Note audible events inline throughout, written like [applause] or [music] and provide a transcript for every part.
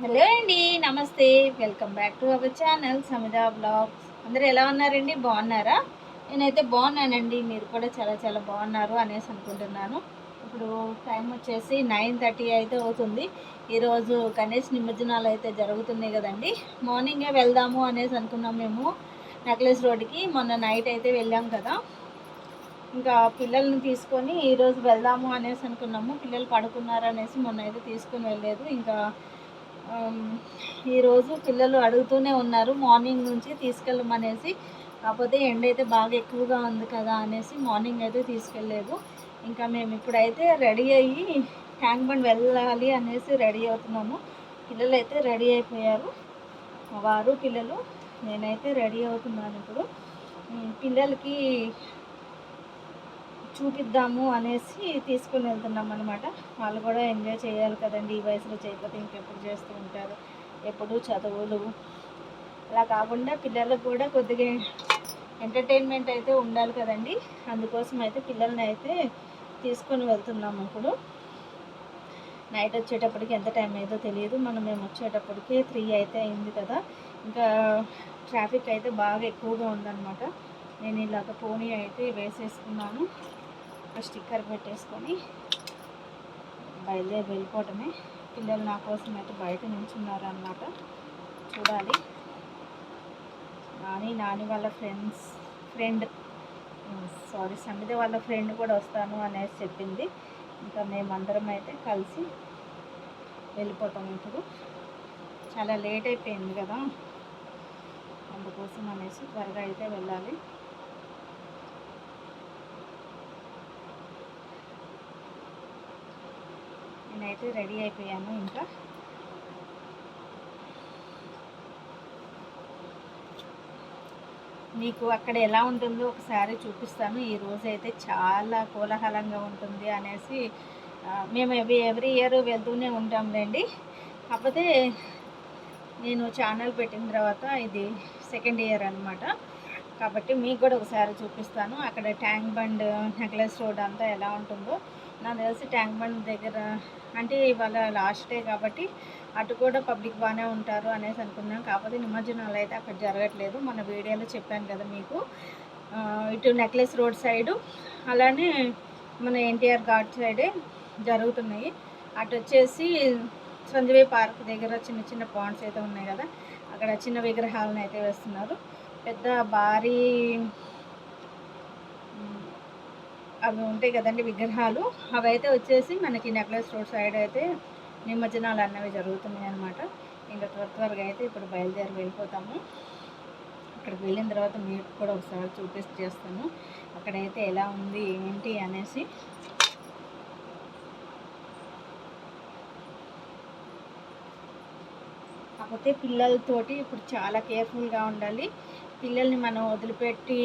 Hello అండి నమస్తే. Welcome back to our channel Samida blogs అందరూ ఎలా ఉన్నారండి? బాగున్నారా? నేనైతే బాగున్నానండి. మీరు కూడా చాలా చాలా బాగున్నారు అనేసి అనుకుంటున్నాను. ఇప్పుడు టైం వచ్చేసి నైన్ థర్టీ అయితే అవుతుంది. ఈరోజు గణేష్ నిమజ్జనాలు అయితే జరుగుతున్నాయి కదండి. మార్నింగే వెళ్దాము అనేసి అనుకున్నాం మేము. నెక్లెస్ రోడ్డుకి మొన్న నైట్ అయితే వెళ్ళాం కదా. ఇంకా పిల్లల్ని తీసుకొని ఈరోజు వెళ్దాము అనేసి అనుకున్నాము. పిల్లలు పడుకున్నారు అనేసి మొన్న అయితే తీసుకుని వెళ్ళలేదు. ఇంకా ఈరోజు పిల్లలు అడుగుతూనే ఉన్నారు మార్నింగ్ నుంచి తీసుకెళ్ళమనేసి. కాకపోతే ఎండ అయితే బాగా ఎక్కువగా ఉంది కదా అనేసి మార్నింగ్ అయితే తీసుకెళ్ళలేదు. ఇంకా మేము ఇప్పుడైతే రెడీ అయ్యి ట్యాంక్ బండ్ వెళ్ళాలి అనేసి రెడీ అవుతున్నాము. పిల్లలు అయితే రెడీ అయిపోయారు. వారు పిల్లలు నేనైతే రెడీ అవుతున్నాను ఇప్పుడు. పిల్లలకి చూపిద్దాము అనేసి తీసుకుని వెళ్తున్నాం అనమాట వాళ్ళు కూడా ఎంజాయ్ చేయాలి కదండి. ఈ వయసులో చేయకపోతే ఇంకెప్పుడు చేస్తూ ఉంటారు. ఎప్పుడు చదువులు. అలా కాకుండా పిల్లలకు కూడా కొద్దిగా ఎంటర్టైన్మెంట్ అయితే ఉండాలి కదండి. అందుకోసం అయితే పిల్లల్ని అయితే తీసుకొని వెళ్తున్నాము ఇప్పుడు. నైట్ వచ్చేటప్పటికి ఎంత టైం అయిందో తెలియదు. మనం మేము వచ్చేటప్పటికి త్రీ అయితే అయింది కదా. ఇంకా ట్రాఫిక్ అయితే బాగా ఎక్కువగా ఉందన్నమాట. నేను ఇలాగ పోనీ అయితే వేసేసుకున్నాను. ఒక స్టిక్కర్ పెట్టేసుకొని బయలుదేరి వెళ్ళిపోవటమే. పిల్లలు నా కోసం అయితే బయట నించున్నారు అన్నమాట చూడాలి. నాని నాని వాళ్ళ ఫ్రెండ్స్ ఫ్రెండ్ సారీ సమిత వాళ్ళ ఫ్రెండ్ కూడా వస్తాను అనేసి చెప్పింది. ఇంకా మేమందరం అయితే కలిసి వెళ్ళిపోతాం ఇప్పుడు. చాలా లేట్ అయిపోయింది కదా. అందుకోసం అనేసి త్వరగా అయితే వెళ్ళాలి. నేనైతే రెడీ అయిపోయాను ఇంకా. మీకు అక్కడ ఎలా ఉంటుందో ఒకసారి చూపిస్తాను. ఈ రోజు అయితే చాలా కోలాహలంగా ఉంటుంది అనేసి మేము ఎవ్రీ ఇయర్ వెళ్తూనే ఉంటాంలేండి. కాకపోతే నేను ఛానల్ పెట్టిన తర్వాత ఇది సెకండ్ ఇయర్ అనమాట కాబట్టి మీకు కూడా ఒకసారి చూపిస్తాను. అక్కడ ట్యాంక్ బండ్ నెక్లెస్ రోడ్ అంతా ఎలా ఉంటుందో. నాకు తెలిసి ట్యాంక్ బండ్ దగ్గర అంటే ఇవాళ లాస్ట్ డే కాబట్టి అటు కూడా పబ్లిక్ బాగానే ఉంటారు అనేసి అనుకున్నాం కాకపోతే నిమజ్జనాలు అయితే అక్కడ జరగట్లేదు. మన వీడియోలో చెప్పాను కదా మీకు. ఇటు నెక్లెస్ రోడ్ సైడు అలానే మన ఎన్టీఆర్ ఘాట్ సైడే జరుగుతున్నాయి. అటు వచ్చేసి సంజయ్ పార్క్ దగ్గర చిన్న చిన్న పాండ్స్ అయితే ఉన్నాయి కదా. అక్కడ చిన్న విగ్రహాలను అయితే వేస్తున్నారు. పెద్ద భారీ అవి ఉంటాయి కదండి విగ్రహాలు. అవి అయితే వచ్చేసి మనకి నెక్లెస్ రోడ్ సైడ్ అయితే నిమజ్జనాలు అన్నవి జరుగుతున్నాయి అన్నమాట. ఇంకా త్వర త్వరగా అయితే ఇప్పుడు బయలుదేరి వెళ్ళిపోతాము. అక్కడికి వెళ్ళిన తర్వాత మీకు కూడా ఒకసారి చూపిస్తూ చేస్తాను. అక్కడైతే ఎలా ఉంది ఏంటి అనేసి. కాకపోతే పిల్లలతోటి ఇప్పుడు చాలా కేర్ఫుల్గా ఉండాలి. పిల్లల్ని మనం వదిలిపెట్టి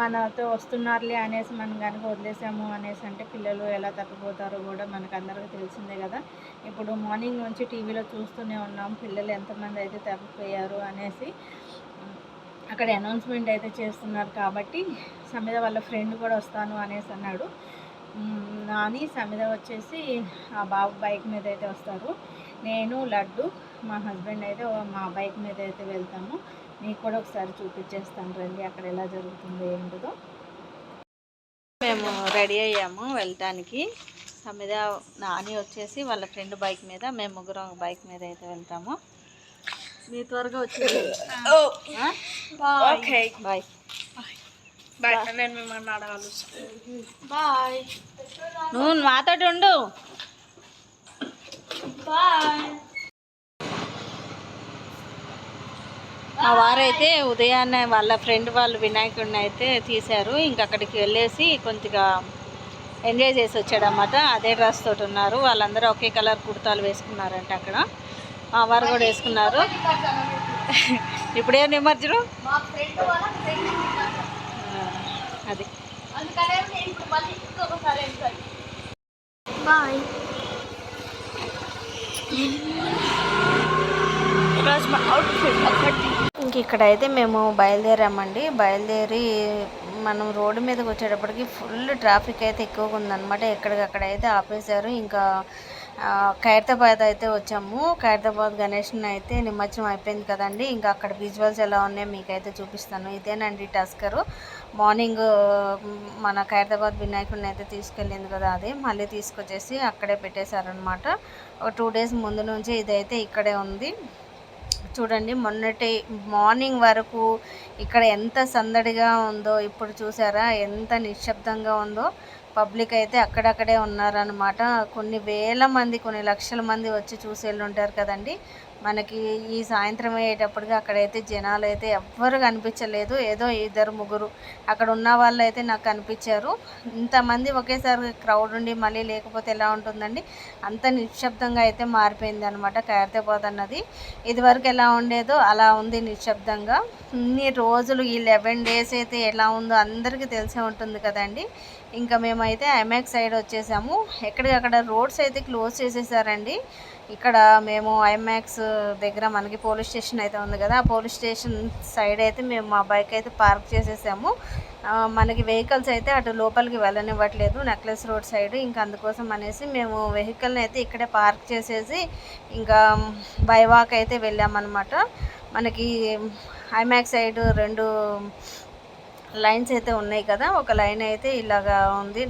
మనతో వస్తున్నారులే అనేసి మనం కనుక వదిలేసాము అనేసి అంటే పిల్లలు ఎలా తప్పిపోతారో కూడా మనకు అందరికీ తెలిసిందే కదా. ఇప్పుడు మార్నింగ్ నుంచి టీవీలో చూస్తూనే ఉన్నాం. పిల్లలు ఎంతమంది అయితే తప్పిపోయారు అనేసి అక్కడ అనౌన్స్మెంట్ అయితే చేస్తున్నారు కాబట్టి సమిద వాళ్ళ ఫ్రెండ్ కూడా వస్తాను అనేసి అన్నాడు. నాని సమిద వచ్చేసి ఆ బాబు బైక్ మీద అయితే వస్తారు. నేను లడ్డు మా హస్బెండ్ అయితే మా బైక్ మీద అయితే వెళ్తాము. మీకు కూడా ఒకసారి చూపించేస్తాను రండి అక్కడ ఎలా జరుగుతుందో ఏంటిదో. మేము రెడీ అయ్యాము వెళ్ళటానికి. సమిద నాని వచ్చేసి వాళ్ళ ఫ్రెండ్ బైక్ మీద మేము ముగ్గురం బైక్ మీద అయితే వెళ్తాము. మీ త్వరగా వచ్చి బాయ్. బాయ్. నేను మిమ్మల్ని అడగాలి. బాయ్. నువ్వు మాతోటి ఉండు. బాయ్. మా వారైతే ఉదయాన్నే వాళ్ళ ఫ్రెండ్ వాళ్ళు వినాయకుడిని అయితే తీశారు. ఇంక అక్కడికి వెళ్ళేసి కొద్దిగా ఎంజాయ్ చేసి వచ్చాడనమాట అదే డ్రెస్ తోటి ఉన్నారు. వాళ్ళందరూ ఒకే కలర్ కుర్తాలు వేసుకున్నారంట అక్కడ. మా వారు కూడా వేసుకున్నారు. [laughs] ఇప్పుడే నిమజ్జనం? మా ఫ్రెండ్ వాళ్ళ ఫ్రెండ్ ఆ, అది. బాయ్. ఈరోజు మా అవుట్ఫిట్ ఒకటి ఇంక ఇక్కడైతే మేము బయలుదేరామండి. బయలుదేరి మనం రోడ్డు మీదకి వచ్చేటప్పటికి ఫుల్ ట్రాఫిక్ అయితే ఎక్కువగా ఉందన్నమాట. ఎక్కడికక్కడ అయితే ఆపేశారు. ఇంకా ఖైరతాబాద్ అయితే వచ్చాము. ఖైరతాబాద్ గణేష్ని అయితే నిమజ్జనం అయిపోయింది కదండి. ఇంకా అక్కడ విజువల్స్ ఎలా ఉన్నాయో మీకైతే చూపిస్తాను. ఇదేనండి టస్కరు. మార్నింగ్ మన ఖైరతాబాద్ వినాయకుడిని అయితే తీసుకెళ్ళింది కదా అది. మళ్ళీ తీసుకొచ్చేసి అక్కడే పెట్టేశారనమాట ఒక టూ డేస్ ముందు నుంచి ఇదైతే ఇక్కడే ఉంది. చూడండి మొన్నటి మార్నింగ్ వరకు ఇక్కడ ఎంత సందడిగా ఉందో ఇప్పుడు చూసారా ఎంత నిశ్శబ్దంగా ఉందో. పబ్లిక్ అయితే అక్కడక్కడే ఉన్నారనమాట కొన్ని వేల మంది కొన్ని లక్షల మంది వచ్చి చూసి ఉంటారు కదండి. మనకి ఈ సాయంత్రం అయ్యేటప్పటికి అక్కడైతే జనాలు అయితే ఎవ్వరు కనిపించలేదు. ఏదో ఇద్దరు ముగ్గురు అక్కడ ఉన్న వాళ్ళు అయితే నాకు కనిపించారు. ఇంతమంది ఒకేసారి క్రౌడ్ ఉండి మళ్ళీ లేకపోతే ఎలా ఉంటుందండి? అంత నిశ్శబ్దంగా అయితే మారిపోయింది అనమాట ఖైరతాబాద్ అన్నది. ఇదివరకు ఎలా ఉండేదో అలా ఉంది నిశ్శబ్దంగా. ఇన్ని రోజులు ఈ లెవెన్ డేస్ అయితే ఎలా ఉందో అందరికీ తెలిసే ఉంటుంది కదండి. ఇంకా మేమైతే ఐమాక్స్ సైడ్ వచ్చేసాము. ఎక్కడికక్కడ రోడ్స్ అయితే క్లోజ్ చేసేసారండి. ఇక్కడ మేము ఐమాక్స్ దగ్గర మనకి పోలీస్ స్టేషన్ అయితే ఉంది కదా ఆ పోలీస్ స్టేషన్ సైడ్ అయితే మేము మా బైక్ అయితే పార్క్ చేసేసాము. మనకి వెహికల్స్ అయితే అటు లోపలికి వెళ్ళనివ్వట్లేదు నెక్లెస్ రోడ్ సైడ్. ఇంకా అందుకోసం అనేసి మేము వెహికల్ని అయితే ఇక్కడే పార్క్ చేసేసి ఇంకా బైవాక్ అయితే వెళ్ళామన్నమాట. మనకి ఐమాక్స్ సైడ్ రెండు లైన్స్ అయితే ఉన్నాయి కదా ఒక లైన్ అయితే ఇలాగా ఉంది.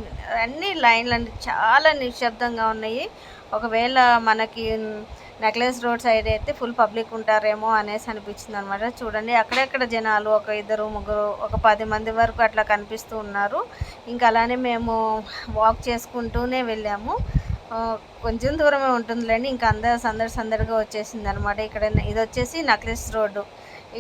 అన్ని లైన్లు చాలా నిశ్శబ్దంగా ఉన్నాయి. ఒకవేళ మనకి నెక్లెస్ రోడ్ సైడ్ అయితే ఫుల్ పబ్లిక్ ఉంటారేమో అనేసి అనిపించింది అనమాట చూడండి అక్కడెక్కడ జనాలు ఒక ఇద్దరు ముగ్గురు ఒక పది మంది వరకు అట్లా కనిపిస్తూ ఉన్నారు. ఇంకా అలానే మేము వాక్ చేసుకుంటూనే వెళ్ళాము. కొంచెం దూరమే ఉంటుందిలేండి ఇంకా అందరు సందడి సందడిగా వచ్చేసింది అనమాట ఇక్కడ ఇది వచ్చేసి నక్లెస్ రోడ్డు.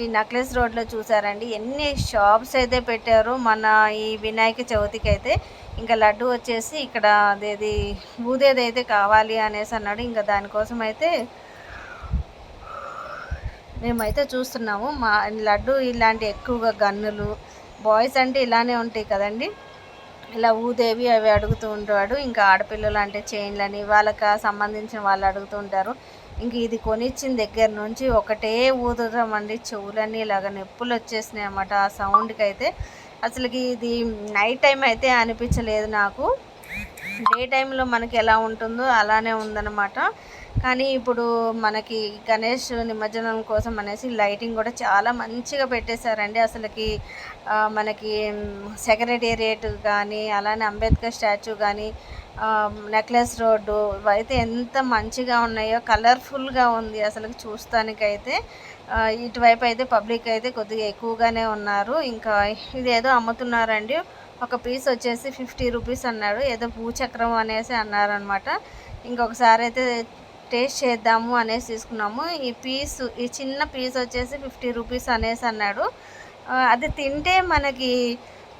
ఈ నక్లెస్ రోడ్లో చూసారండి ఎన్ని షాప్స్ అయితే పెట్టారు మన ఈ వినాయక చవితికి అయితే ఇంకా లడ్డు వచ్చేసి ఇక్కడ అదేది ఊదేది అయితే కావాలి అనేసి అన్నాడు. ఇంకా దానికోసం అయితే మేమైతే చూస్తున్నాము. మా లడ్డు ఇలాంటి ఎక్కువగా గన్నులు బాయ్స్ అంటే ఇలానే ఉంటాయి కదండి. ఇలా ఊదేవి అవి అడుగుతూ ఉంటాడు ఇంకా ఆడపిల్లలు అంటే చైన్లని వాళ్ళకి సంబంధించిన వాళ్ళు అడుగుతూ ఉంటారు. ఇంక ఇది కొనిచ్చిన దగ్గర నుంచి ఒకటే ఊదడం అండి చెవులన్నీ ఇలాగ నొప్పులు వచ్చేసినాయి అన్నమాట. ఆ సౌండ్కి అయితే అసలుకి ఇది నైట్ టైం అయితే అనిపించలేదు నాకు. డే టైంలో మనకి ఎలా ఉంటుందో అలానే ఉందన్నమాట. కానీ ఇప్పుడు మనకి గణేష్ నిమజ్జనం కోసం అనేసి లైటింగ్ కూడా చాలా మంచిగా పెట్టేశారండి. అసలుకి మనకి సెక్రటేరియట్ కానీ అలానే అంబేద్కర్ స్టాచ్యూ కానీ నెక్లెస్ రోడ్డు ఇవైతే ఎంత మంచిగా ఉన్నాయో కలర్ఫుల్గా ఉంది అసలు చూస్తానికైతే. ఇటువైపు అయితే పబ్లిక్ అయితే కొద్దిగా ఎక్కువగానే ఉన్నారు. ఇంకా ఇదేదో అమ్ముతున్నారండి. ఒక పీస్ వచ్చేసి ఫిఫ్టీ రూపీస్ అన్నాడు ఏదో భూచక్రం అనేసి అన్నారనమాట ఇంకొకసారి అయితే టేస్ట్ చేద్దాము అనేసి తీసుకున్నాము. ఈ పీస్ ఈ చిన్న పీస్ వచ్చేసి ఫిఫ్టీ రూపీస్ అనేసి అన్నాడు. అది తింటే మనకి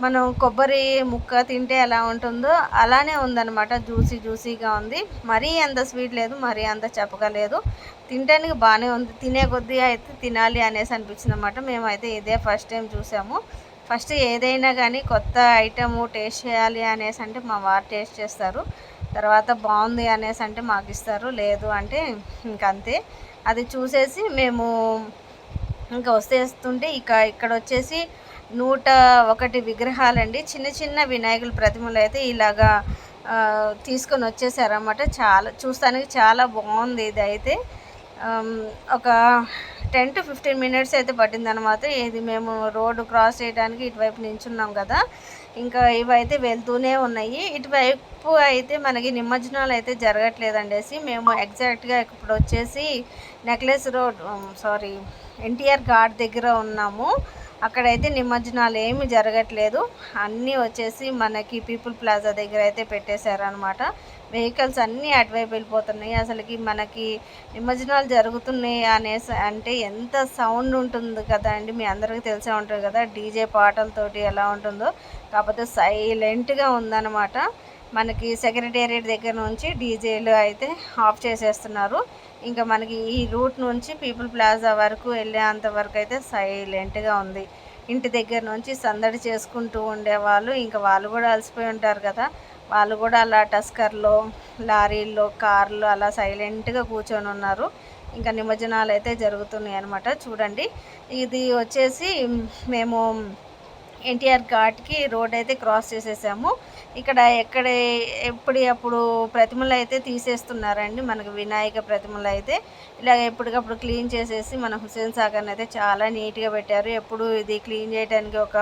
మనం కొబ్బరి ముక్క తింటే ఎలా ఉంటుందో అలానే ఉందన్నమాట. జ్యూసీ జ్యూసీగా ఉంది. మరీ అంత స్వీట్ లేదు మరీ అంత చప్పగా లేదు. తినడానికి బాగానే ఉంది. తినే కొద్దీ అయితే తినాలి అనేసి అనిపించింది అనమాట మేమైతే ఇదే ఫస్ట్ టైం చూసాము. ఫస్ట్ ఏదైనా కానీ కొత్త ఐటము టేస్ట్ చేయాలి అనేసి అంటే మా వారు టేస్ట్ చేస్తారు. తర్వాత బాగుంది అనేసి అంటే మాకు ఇస్తారు. లేదు అంటే ఇంకంతే. అది చూసేసి మేము ఇంకా వస్తేస్తుంటే ఇక ఇక్కడ వచ్చేసి నూట ఒకటి విగ్రహాలండి. చిన్న చిన్న వినాయకుల ప్రతిమలు అయితే ఇలాగా తీసుకొని వచ్చేసారన్నమాట. చాలా చూస్తానికి చాలా బాగుంది ఇది అయితే ఒక టెన్ టు ఫిఫ్టీన్ మినిట్స్ అయితే పట్టిందనమాట ఇది మేము రోడ్డు క్రాస్ చేయడానికి ఇటువైపు నించున్నాం కదా. ఇంకా ఇవైతే వెళ్తూనే ఉన్నాయి. ఇటువైపు అయితే మనకి నిమజ్జనాలు అయితే జరగట్లేదండేసి మేము ఎగ్జాక్ట్గా ఇప్పుడు వచ్చేసి Necklace Road sorry NTR Ghat దగ్గర ఉన్నాము. అక్కడైతే నిమజ్జనాలు ఏమి జరగట్లేదు. అన్నీ వచ్చేసి మనకి పీపుల్ ప్లాజా దగ్గర అయితే పెట్టేశారనమాట వెహికల్స్ అన్నీ అటువైపు వెళ్ళిపోతున్నాయి. అసలుకి మనకి నిమజ్జనాలు జరుగుతున్నాయి అనేసి అంటే ఎంత సౌండ్ ఉంటుంది కదా అండి. మీ అందరికీ తెలిసే ఉంటుంది కదా డీజే పాటలతోటి ఎలా ఉంటుందో. కాకపోతే సైలెంట్గా ఉందన్నమాట. మనకి సెక్రటేరియట్ దగ్గర నుంచి డీజేలు అయితే ఆఫ్ చేసేస్తున్నారు. ఇంకా మనకి ఈ రూట్ నుంచి పీపుల్ ప్లాజా వరకు వెళ్ళేంత వరకు అయితే సైలెంట్గా ఉంది. ఇంటి దగ్గర నుంచి సందడి చేసుకుంటూ ఉండేవాళ్ళు. ఇంకా వాళ్ళు కూడా అలసిపోయి ఉంటారు కదా. వాళ్ళు కూడా అలా టస్కర్లో లారీల్లో కార్లో అలా సైలెంట్గా కూర్చొని ఉన్నారు. ఇంకా నిమజ్జనాలు అయితే జరుగుతున్నాయి అనమాట చూడండి. ఇది వచ్చేసి మేము ఎన్టీఆర్ ఘాట్కి రోడ్ అయితే క్రాస్ చేసేసాము. ఇక్కడ ఎక్కడ ఎప్పుడు అప్పుడు ప్రతిమలు అయితే తీసేస్తున్నారండి. మనకి వినాయక ప్రతిమలు అయితే. ఇలా ఎప్పటికప్పుడు క్లీన్ చేసేసి మన హుసేన్ సాగర్ని అయితే చాలా నీట్గా పెట్టారు. ఎప్పుడు ఇది క్లీన్ చేయడానికి ఒక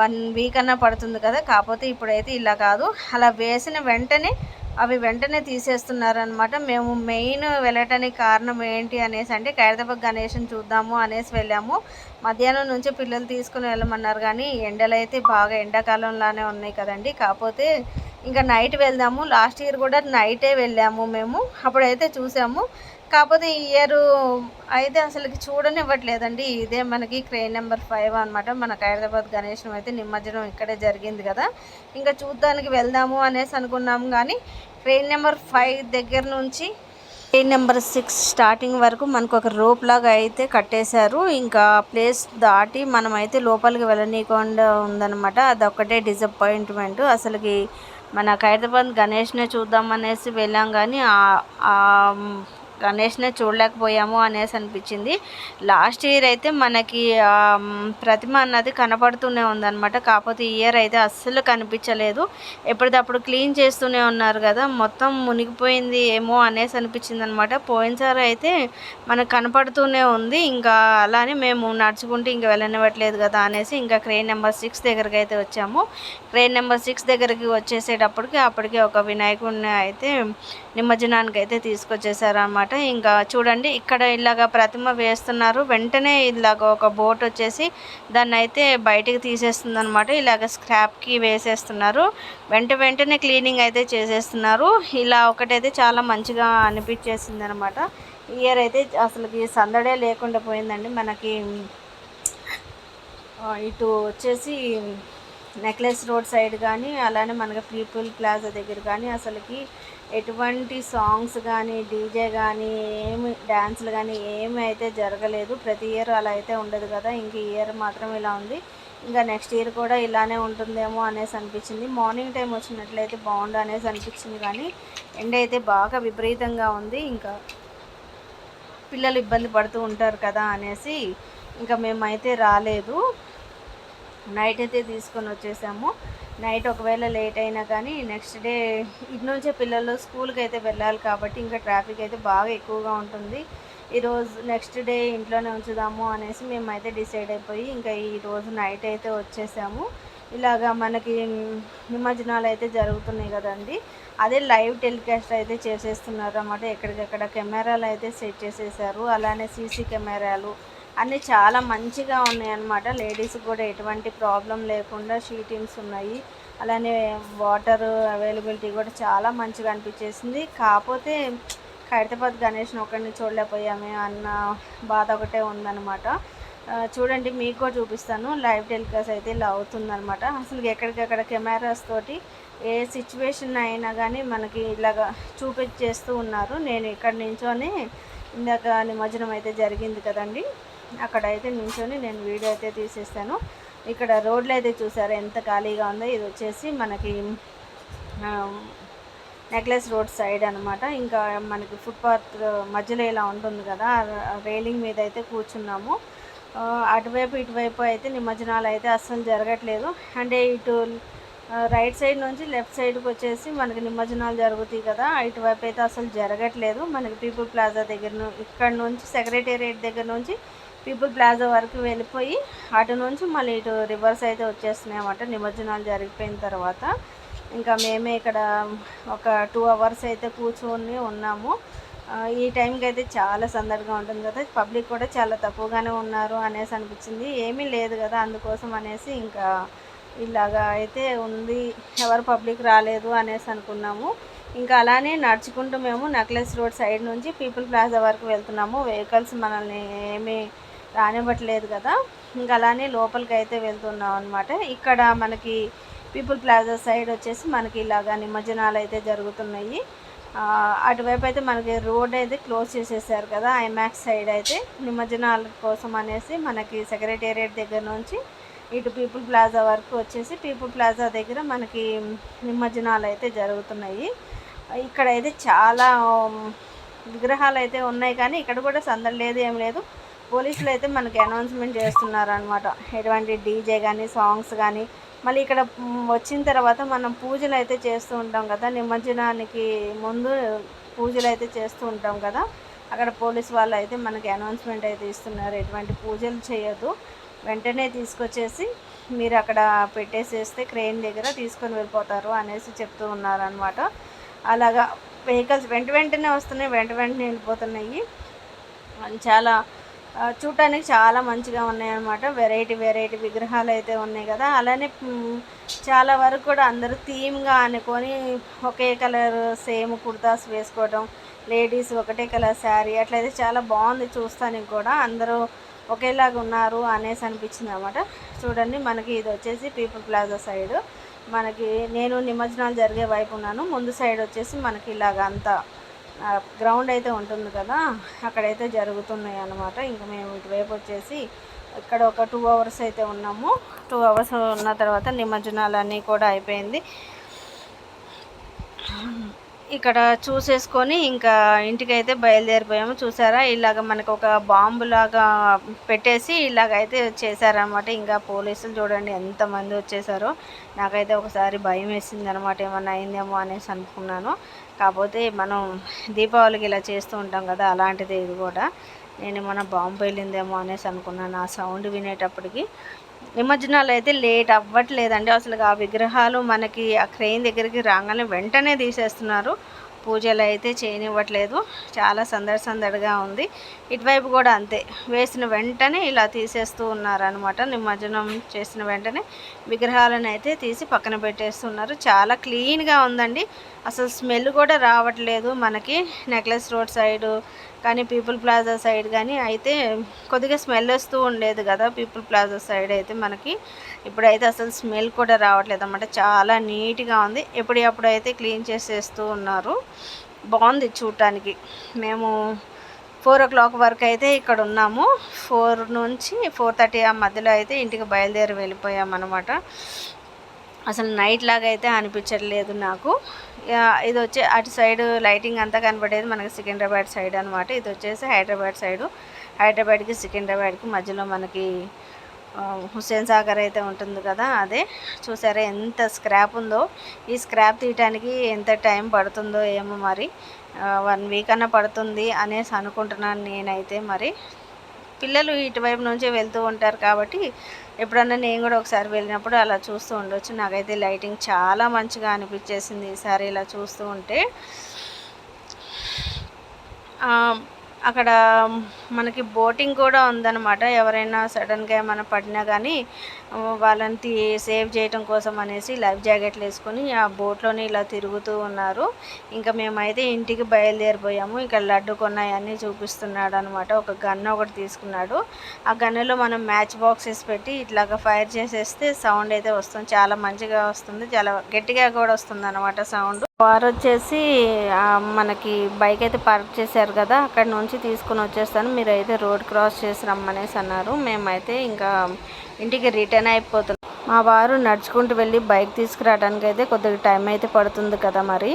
వన్ వీక్ అన్నా పడుతుంది కదా. కాకపోతే ఇప్పుడైతే ఇలా కాదు. అలా వేసిన వెంటనే అవి వెంటనే తీసేస్తున్నారనమాట మేము మెయిన్ వెళ్ళటానికి కారణం ఏంటి అనేసి అంటే ఖైరతాబాద్ గణేష్ని చూద్దాము అనేసి వెళ్ళాము. మధ్యాహ్నం నుంచి పిల్లలు తీసుకుని వెళ్ళమన్నారు కానీ ఎండలు అయితే బాగా ఎండాకాలంలానే ఉన్నాయి కదండి. కాకపోతే ఇంకా నైట్ వెళ్దాము. లాస్ట్ ఇయర్ కూడా నైటే వెళ్ళాము మేము. అప్పుడైతే చూసాము. కాకపోతే ఈ ఇయర్ అయితే అసలుకి చూడనివ్వట్లేదండి. ఇదే మనకి క్రెయిన్ నెంబర్ ఫైవ్ అనమాట మన హైదరాబాద్ గణేశం అయితే నిమజ్జనం ఇక్కడే జరిగింది కదా. ఇంకా చూడ్డానికి వెళ్దాము అనేసి అనుకున్నాము కానీ క్రెయిన్ నెంబర్ ఫైవ్ దగ్గర నుంచి ట్రైన్ నెంబర్ సిక్స్ స్టార్టింగ్ వరకు మనకు ఒక రోప్ లాగా అయితే కట్టేశారు. ఇంకా ప్లేస్ దాటి మనం అయితే లోపలికి వెళ్ళనీయకుండా ఉందన్నమాట. అదొక్కటే డిసప్పాయింట్మెంట్ అసలుకి మన హైదరాబాద్ గణేష్నే చూద్దాం అనేసి వెళ్ళాం కానీ గణేష్నే చూడలేకపోయాము అనేసి అనిపించింది. లాస్ట్ ఇయర్ అయితే మనకి ప్రతిమ అన్నది కనపడుతూనే ఉందన్నమాట. కాకపోతే ఈ ఇయర్ అయితే అస్సలు కనిపించలేదు. ఎప్పటికప్పుడు క్లీన్ చేస్తూనే ఉన్నారు కదా. మొత్తం మునిగిపోయింది ఏమో అనేసి అనిపించింది అనమాట పోయినసారి అయితే మనకు కనపడుతూనే ఉంది. ఇంకా అలానే మేము నడుచుకుంటూ ఇంకా వెళ్ళనివ్వట్లేదు కదా అనేసి ఇంకా క్రెయిన్ నెంబర్ సిక్స్ దగ్గరికి అయితే వచ్చాము. ట్రైన్ నెంబర్ సిక్స్ దగ్గరికి వచ్చేసేటప్పటికి అప్పటికి ఒక వినాయకుడిని అయితే నిమజ్జనానికి అయితే తీసుకొచ్చేసారు అనమాట ఇంకా చూడండి ఇక్కడ ఇలాగ ప్రతిమ వేస్తున్నారు. వెంటనే ఇలాగ ఒక బోట్ వచ్చేసి దాన్ని అయితే బయటికి తీసేస్తుంది అనమాట ఇలాగ స్క్రాప్కి వేసేస్తున్నారు. వెంట వెంటనే క్లీనింగ్ అయితే చేసేస్తున్నారు. ఇలా ఒకటైతే చాలా మంచిగా అనిపించేసింది అనమాట ఇయర్ అయితే అసలుకి సందడే లేకుండా పోయిందండి. మనకి ఇటు వచ్చేసి నెక్లెస్ రోడ్ సైడ్ కానీ అలానే మనకి పీపుల్ ప్లాజా దగ్గర కానీ అసలుకి ఎటువంటి సాంగ్స్ కానీ డీజే కానీ ఏమి డ్యాన్సులు కానీ ఏమి అయితే జరగలేదు. ప్రతి ఇయర్ అలా అయితే ఉండదు కదా. ఇంక ఈ ఇయర్ మాత్రం ఇలా ఉంది. ఇంకా నెక్స్ట్ ఇయర్ కూడా ఇలానే ఉంటుందేమో అనేసి అనిపించింది. మార్నింగ్ టైం వచ్చినట్లయితే బాగుండు అనేసి అనిపించింది కానీ ఎండ అయితే బాగా విపరీతంగా ఉంది. ఇంకా పిల్లలు ఇబ్బంది పడుతూ ఉంటారు కదా అనేసి ఇంకా మేమైతే రాలేదు. నైట్ అయితే తీసుకొని వచ్చేసాము. నైట్ ఒకవేళ లేట్ అయినా కానీ నెక్స్ట్ డే ఇటు నుంచే పిల్లలు స్కూల్కి అయితే వెళ్ళాలి కాబట్టి ఇంకా ట్రాఫిక్ అయితే బాగా ఎక్కువగా ఉంటుంది. ఈరోజు నెక్స్ట్ డే ఇంట్లోనే ఉంచుదాము అనేసి మేమైతే డిసైడ్ అయిపోయి ఇంకా ఈ రోజు నైట్ అయితే వచ్చేసాము. ఇలాగా మనకి నిమజ్జనాలు అయితే జరుగుతున్నాయి కదండి. అదే లైవ్ టెలికాస్ట్ అయితే చేసేస్తున్నారు అన్నమాట ఎక్కడికక్కడ కెమెరాలు అయితే సెట్ చేసేసారు. అలానే సీసీ కెమెరాలు అన్నీ చాలా మంచిగా ఉన్నాయి అన్నమాట లేడీస్ కూడా ఎటువంటి ప్రాబ్లం లేకుండా షీటింగ్స్ ఉన్నాయి. అలానే వాటర్ అవైలబిలిటీ కూడా చాలా మంచిగా అనిపించేసింది. కాకపోతే ఖైరతాబాద్ గణేష్ని ఒకరిని చూడలేకపోయామే అన్న బాధ ఒకటే ఉందన్నమాట. చూడండి మీకు కూడా చూపిస్తాను. లైవ్ టెలికాస్ట్ అయితే ఇలా అవుతుందన్నమాట. అసలు ఎక్కడికక్కడ కెమెరాస్ తోటి ఏ సిచ్యువేషన్ అయినా కానీ మనకి ఇలాగా చూపించేస్తూ ఉన్నారు. నేను ఇక్కడ నించొని ఇందాక నిమజ్జనం అయితే జరిగింది కదండి. అక్కడ అయితే నించొని నేను వీడియో అయితే తీసేస్తాను. ఇక్కడ రోడ్లు అయితే చూసారా ఎంత ఖాళీగా ఉందో. ఇది వచ్చేసి మనకి నెక్లెస్ రోడ్ సైడ్ అనమాట ఇంకా మనకి ఫుట్పాత్ మధ్యలో ఇలా ఉంటుంది కదా రైలింగ్ మీద అయితే కూర్చున్నాము. అటువైపు ఇటువైపు అయితే నిమజ్జనాలు అయితే అస్సలు జరగట్లేదు. అంటే ఇటు రైట్ సైడ్ నుంచి లెఫ్ట్ సైడ్కి వచ్చేసి మనకి నిమజ్జనాలు జరుగుతాయి కదా ఇటువైపు అయితే అసలు జరగట్లేదు. మనకి పీపుల్ ప్లాజా దగ్గర ఇక్కడ నుంచి సెక్రటేరియట్ దగ్గర నుంచి పీపుల్ ప్లాజా వరకు వెళ్ళిపోయి అటు నుంచి మళ్ళీ ఇటు రివర్స్ అయితే వచ్చేస్తున్నాయి అన్నమాట. నిమజ్జనాలు జరిగిపోయిన తర్వాత ఇంకా మేమే ఇక్కడ ఒక టూ అవర్స్ అయితే కూర్చొని ఉన్నాము. ఈ టైంకి అయితే చాలా సందడిగా ఉంటుంది కదా. పబ్లిక్ కూడా చాలా తక్కువగానే ఉన్నారు అనేసి అనిపించింది. ఏమీ లేదు కదా అందుకోసం అనేసి ఇంకా ఇలాగా అయితే ఉంది. ఎవరు పబ్లిక్ రాలేదు అనేసి అనుకున్నాము. ఇంకా అలానే నడుచుకుంటూ మేము నెక్లెస్ రోడ్ సైడ్ నుంచి పీపుల్ ప్లాజా వరకు వెళ్తున్నాము. వెహికల్స్ మనల్ని ఏమీ రానివ్వట్లేదు కదా. ఇంకా అలానే లోపలికి అయితే వెళ్తున్నాం అనమాట ఇక్కడ మనకి పీపుల్ ప్లాజా సైడ్ వచ్చేసి మనకి ఇలాగా నిమజ్జనాలు అయితే జరుగుతున్నాయి. అటువైపు అయితే మనకి రోడ్ అయితే క్లోజ్ చేసేసారు కదా ఐమాక్స్ సైడ్ అయితే. నిమజ్జనాల కోసం అనేసి మనకి సెక్రటేరియట్ దగ్గర నుంచి ఇటు పీపుల్ ప్లాజా వరకు వచ్చేసి పీపుల్ ప్లాజా దగ్గర మనకి నిమజ్జనాలు అయితే జరుగుతున్నాయి. ఇక్కడ అయితే చాలా విగ్రహాలు అయితే ఉన్నాయి కానీ ఇక్కడ కూడా సందడి లేదు ఏం లేదు. పోలీసులు అయితే మనకి అనౌన్స్మెంట్ చేస్తున్నారు అనమాట ఎటువంటి డీజే కానీ సాంగ్స్ కానీ మళ్ళీ ఇక్కడ వచ్చిన తర్వాత మనం పూజలు అయితే చేస్తూ ఉంటాం కదా. నిమజ్జనానికి ముందు పూజలు అయితే చేస్తూ ఉంటాం కదా. అక్కడ పోలీస్ వాళ్ళు అయితే మనకి అనౌన్స్మెంట్ అయితే ఇస్తున్నారు. ఎటువంటి పూజలు చేయొద్దు. వెంటనే తీసుకొచ్చేసి మీరు అక్కడ పెట్టేసేస్తే క్రెయిన్ దగ్గర తీసుకొని వెళ్ళిపోతారు అనేసి చెప్తూ ఉన్నారనమాట అలాగా వెహికల్స్ వెంట వెంటనే వస్తున్నాయి వెంట వెంటనే వెళ్ళిపోతున్నాయి. చాలా చూడటానికి చాలా మంచిగా ఉన్నాయి అన్నమాట వెరైటీ వెరైటీ విగ్రహాలు అయితే ఉన్నాయి కదా. అలానే చాలా వరకు కూడా అందరూ థీమ్గా అనుకొని ఒకే కలర్ సేమ్ కుర్తాస్ వేసుకోవడం లేడీస్ ఒకటే కలర్ శారీ అట్లయితే చాలా బాగుంది చూస్తానికి కూడా. అందరూ ఒకేలాగా ఉన్నారు అనేసి అనిపించింది అనమాట చూడండి మనకి ఇది వచ్చేసి పీపుల్ ప్లాజా సైడ్ మనకి నేను నిమజ్జనాలు జరిగే వైపు ఉన్నాను. ముందు సైడ్ వచ్చేసి మనకి ఇలాగ అంతా గ్రౌండ్ అయితే ఉంటుంది కదా అక్కడైతే జరుగుతున్నాయి అన్నమాట. ఇంకా మేము ఇటువైపు వచ్చేసి ఇక్కడ ఒక టూ అవర్స్ అయితే ఉన్నాము. టూ అవర్స్ ఉన్న తర్వాత నిమజ్జనాలు అన్నీ కూడా అయిపోయింది. ఇక్కడ చూసేసుకొని ఇంకా ఇంటికైతే బయలుదేరిపోయాము. చూసారా? ఇలాగ మనకు ఒక బాంబు లాగా పెట్టేసి ఇలాగైతే చేశారనమాట ఇంకా పోలీసులు చూడండి ఎంతమంది వచ్చేసారో. నాకైతే ఒకసారి భయం వేసింది అనమాట ఏమన్నా అయిందేమో అనేసి అనుకున్నాను. కాకపోతే మనం దీపావళికి ఇలా చేస్తూ ఉంటాం కదా అలాంటిది ఇది కూడా. నేను ఏమన్నా బాంబు వెళ్ళిందేమో అనేసి అనుకున్నాను. ఆ సౌండ్ వినేటప్పటికి నిమజ్జనాలు అయితే లేట్ అవ్వట్లేదండి. అసలు ఆ విగ్రహాలు మనకి ఆ క్రెయిన్ దగ్గరికి రాగానే వెంటనే తీసేస్తున్నారు. పూజలు అయితే చేయనివ్వట్లేదు. చాలా సందడి సందడిగా ఉంది. ఇటువైపు కూడా అంతే. వేసిన వెంటనే ఇలా తీసేస్తూ ఉన్నారనమాట నిమజ్జనం చేసిన వెంటనే విగ్రహాలను అయితే తీసి పక్కన పెట్టేస్తున్నారు. చాలా క్లీన్గా ఉందండి. అసలు స్మెల్ కూడా రావట్లేదు మనకి నెక్లెస్ రోడ్ సైడ్ కానీ పీపుల్ ప్లాజా సైడ్ కానీ అయితే కొద్దిగా స్మెల్ వస్తూ ఉండేది కదా పీపుల్ ప్లాజా సైడ్ అయితే మనకి. ఇప్పుడైతే అసలు స్మెల్ కూడా రావట్లేదు అనమాట చాలా నీట్గా ఉంది. ఎప్పుడప్పుడు అయితే క్లీన్ చేసేస్తూ ఉన్నారు. బాగుంది చూడటానికి. మేము ఫోర్ ఓ క్లాక్ వరకు అయితే ఇక్కడ ఉన్నాము. ఫోర్ నుంచి ఫోర్ థర్టీ ఆ మధ్యలో అయితే ఇంటికి బయలుదేరి వెళ్ళిపోయాం అనమాట అసలు నైట్ లాగా అయితే అనిపించట్లేదు నాకు. ఇది వచ్చి అటు సైడ్ లైటింగ్ అంతా కనబడేది మనకి సికింద్రాబాద్ సైడ్ అనమాట ఇది వచ్చేసి హైదరాబాద్ సైడు. హైదరాబాద్కి సికింద్రాబాద్కి మధ్యలో మనకి హుస్సేన్ సాగర్ అయితే ఉంటుంది కదా అదే. చూసారా ఎంత స్క్రాప్ ఉందో. ఈ స్క్రాప్ తీయటానికి ఎంత టైం పడుతుందో ఏమో మరి వన్ వీక్ అన్న పడుతుంది అనేసి అనుకుంటున్నాను నేనైతే మరి. పిల్లలు ఇటువైపు నుంచే వెళ్తూ ఉంటారు కాబట్టి ఎప్పుడన్నా నేను కూడా ఒకసారి వెళ్ళినప్పుడు అలా చూస్తూ ఉండొచ్చు. నాకైతే లైటింగ్ చాలా మంచిగా అనిపించేసింది ఈసారి ఇలా చూస్తూ ఉంటే. అక్కడ మనకి బోటింగ్ కూడా ఉందన్నమాట. ఎవరైనా సడన్గా ఏమైనా పడినా కానీ వాళ్ళని సేవ్ చేయటం కోసం అనేసి లైఫ్ జాకెట్లు వేసుకొని ఆ బోట్లోనే ఇలా తిరుగుతూ ఉన్నారు. ఇంకా మేమైతే ఇంటికి బయలుదేరిపోయాము. ఇక్కడ లడ్డు కొన్నాయన్నీ చూపిస్తున్నాడు అనమాట ఒక గన్ ఒకటి తీసుకున్నాడు. ఆ గన్నులో మనం మ్యాచ్ బాక్సెస్ పెట్టి ఇట్లాగ ఫైర్ చేసేస్తే సౌండ్ అయితే వస్తుంది. చాలా మంచిగా వస్తుంది. చాలా గట్టిగా కూడా వస్తుంది అనమాట సౌండ్. వారు వచ్చేసి మనకి బైక్ అయితే పార్క్ చేశారు కదా అక్కడ నుంచి తీసుకుని వచ్చేస్తాను. మీరు అయితే రోడ్ క్రాస్ చేసి రమ్మనేసి అన్నారు. మేమైతే ఇంకా ఇంటికి రిటర్న్ అయిపోతున్నాం. మా వారు నడుచుకుంటూ వెళ్ళి బైక్ తీసుకురావడానికి అయితే కొద్దిగా టైం అయితే పడుతుంది కదా మరి.